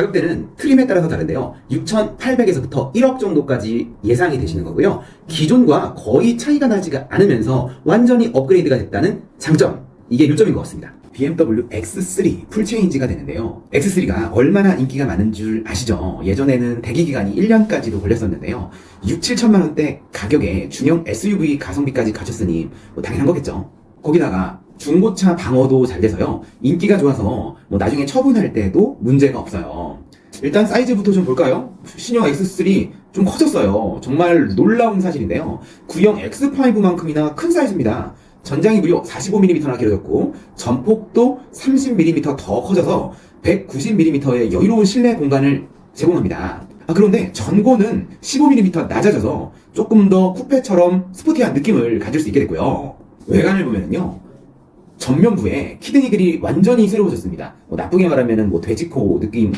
가격대는 트림에 따라서 다른데요. 6,800에서부터 1억 정도까지 예상이 되시는 거고요. 기존과 거의 차이가 나지가 않으면서 완전히 업그레이드가 됐다는 장점. 이게 요점인 것 같습니다. BMW X3 풀체인지가 되는데요. X3가 얼마나 인기가 많은 줄 아시죠? 예전에는 대기 기간이 1년까지도 걸렸었는데요. 6, 7천만 원대 가격에 중형 SUV 가성비까지 갖췄으니 뭐 당연한 거겠죠. 거기다가 중고차 방어도 잘 돼서요. 인기가 좋아서 뭐 나중에 처분할 때도 문제가 없어요. 일단 사이즈부터 좀 볼까요? 신형 X3 좀 커졌어요. 정말 놀라운 사실인데요. 구형 X5만큼이나 큰 사이즈입니다. 전장이 무려 45mm나 길어졌고 전폭도 30mm 더 커져서 190mm의 여유로운 실내 공간을 제공합니다. 아, 그런데 전고는 15mm 낮아져서 조금 더 쿠페처럼 스포티한 느낌을 가질 수 있게 됐고요. 외관을 보면요. 전면부에 키드니들이 완전히 새로워졌습니다. 뭐 나쁘게 말하면 뭐 돼지코 느낌이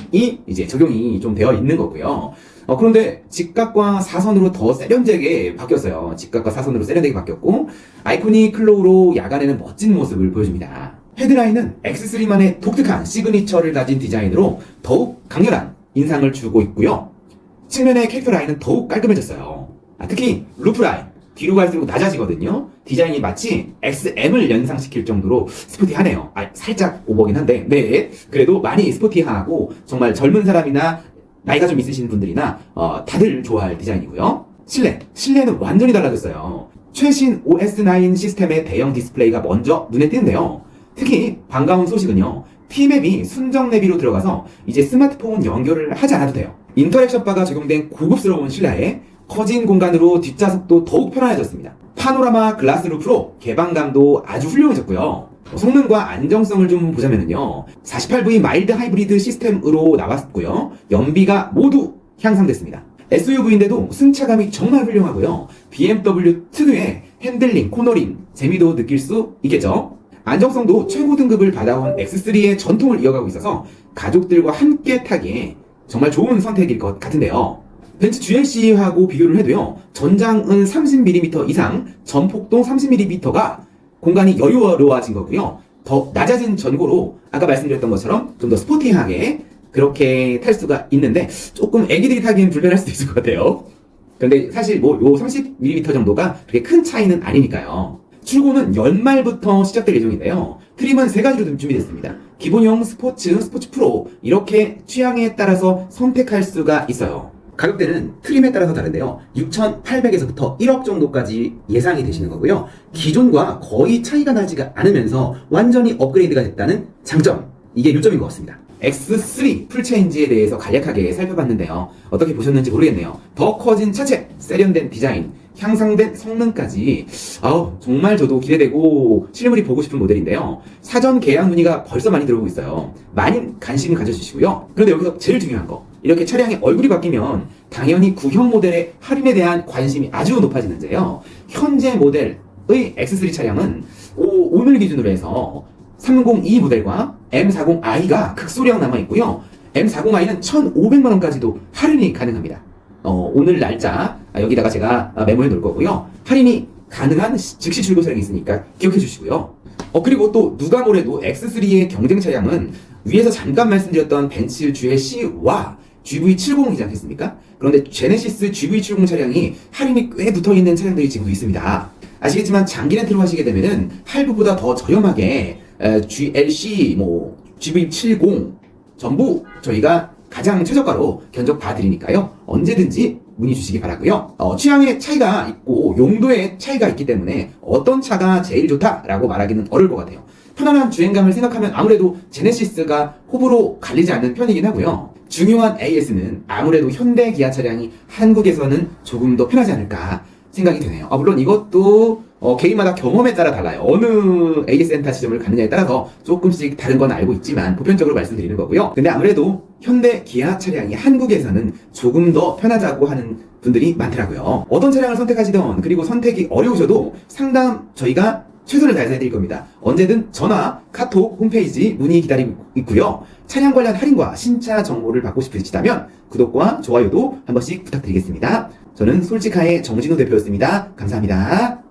이제 적용이 좀 되어 있는 거고요. 어, 그런데 직각과 사선으로 더 세련되게 바뀌었어요. 직각과 사선으로 세련되게 바뀌었고 아이코닉 클로우로 야간에는 멋진 모습을 보여줍니다. 헤드라인은 X3만의 독특한 시그니처를 가진 디자인으로 더욱 강렬한 인상을 주고 있고요. 측면의 캐릭터 라인은 더욱 깔끔해졌어요. 아, 특히 루프 라인 뒤로 갈수록 낮아지거든요. 디자인이 마치 XM을 연상시킬 정도로 스포티하네요. 아, 살짝 오버긴 한데, 네. 그래도 많이 스포티하고 정말 젊은 사람이나 나이가 좀 있으신 분들이나 어, 다들 좋아할 디자인이고요. 실내, 실내는 완전히 달라졌어요. 최신 OS9 시스템의 대형 디스플레이가 먼저 눈에 띄는데요. 특히 반가운 소식은요. T맵이 순정 내비로 들어가서 이제 스마트폰 연결을 하지 않아도 돼요. 인터랙션 바가 적용된 고급스러운 실내에 커진 공간으로 뒷좌석도 더욱 편안해졌습니다. 파노라마 글라스 루프로 개방감도 아주 훌륭해졌고요. 성능과 안정성을 좀 보자면요. 48V 마일드 하이브리드 시스템으로 나왔고요. 연비가 모두 향상됐습니다. SUV인데도 승차감이 정말 훌륭하고요. BMW 특유의 핸들링, 코너링, 재미도 느낄 수 있겠죠. 안정성도 최고 등급을 받아온 X3의 전통을 이어가고 있어서 가족들과 함께 타기에 정말 좋은 선택일 것 같은데요. 벤츠 GLC하고 비교를 해도요, 전장은 30mm 이상, 전폭도 30mm가 공간이 여유로워진 거고요. 더 낮아진 전고로 아까 말씀드렸던 것처럼 좀 더 스포티하게 그렇게 탈 수가 있는데 조금 애기들이 타기엔 불편할 수도 있을 것 같아요. 근데 사실 뭐 요 30mm 정도가 그렇게 큰 차이는 아니니까요. 출고는 연말부터 시작될 예정인데요. 트림은 세 가지로 좀 준비됐습니다. 기본형, 스포츠, 스포츠 프로 이렇게 취향에 따라서 선택할 수가 있어요. 가격대는 트림에 따라서 다른데요. 6,800에서부터 1억 정도까지 예상이 되시는 거고요. 기존과 거의 차이가 나지가 않으면서 완전히 업그레이드가 됐다는 장점. 이게 요점인 것 같습니다. X3 풀체인지에 대해서 간략하게 살펴봤는데요. 어떻게 보셨는지 모르겠네요. 더 커진 차체, 세련된 디자인, 향상된 성능까지 아우 정말 저도 기대되고 실물이 보고 싶은 모델인데요. 사전 계약 문의가 벌써 많이 들어오고 있어요. 많은 관심 가져주시고요. 그런데 여기서 제일 중요한 거 이렇게 차량의 얼굴이 바뀌면 당연히 구형 모델의 할인에 대한 관심이 아주 높아지는데요. 현재 모델의 X3 차량은 오, 오늘 기준으로 해서 302 모델과 M40i가 극소량 남아 있고요. M40i는 1,500만 원까지도 할인이 가능합니다. 어, 오늘 날짜 아, 여기다가 제가 아, 메모해 놓을 거고요. 할인이 가능한 시- 즉시 출고 차량이 있으니까 기억해 주시고요. 어 그리고 또 누가 뭐래도 X3의 경쟁 차량은 위에서 잠깐 말씀드렸던 벤츠 GLC와 GV70 이지 않겠습니까? 그런데 제네시스 GV70 차량이 할인이 꽤 붙어 있는 차량들이 지금 있습니다. 아시겠지만 장기 렌트로 하시게 되면은 할부보다 더 저렴하게 에, GLC 뭐 GV70 전부 저희가 가장 최저가로 견적 봐드리니까요. 언제든지 문의 주시기 바라고요. 어, 취향의 차이가 있고 용도의 차이가 있기 때문에 어떤 차가 제일 좋다라고 말하기는 어려울 것 같아요. 편안한 주행감을 생각하면 아무래도 제네시스가 호불호 갈리지 않는 편이긴 하고요. 중요한 AS는 아무래도 현대 기아 차량이 한국에서는 조금 더 편하지 않을까 생각이 되네요. 아, 물론 이것도 어, 개인마다 경험에 따라 달라요. 어느 AS 센터 지점을 가느냐에 따라서 조금씩 다른 건 알고 있지만 보편적으로 말씀드리는 거고요. 근데 아무래도 현대 기아 차량이 한국에서는 조금 더 편하다고 하는 분들이 많더라고요. 어떤 차량을 선택하시던 그리고 선택이 어려우셔도 상담 저희가 최선을 다해서 해드릴 겁니다. 언제든 전화, 카톡, 홈페이지 문의 기다리고 있고요. 차량 관련 할인과 신차 정보를 받고 싶으시다면 구독과 좋아요도 한 번씩 부탁드리겠습니다. 저는 솔직하의 정진우 대표였습니다. 감사합니다.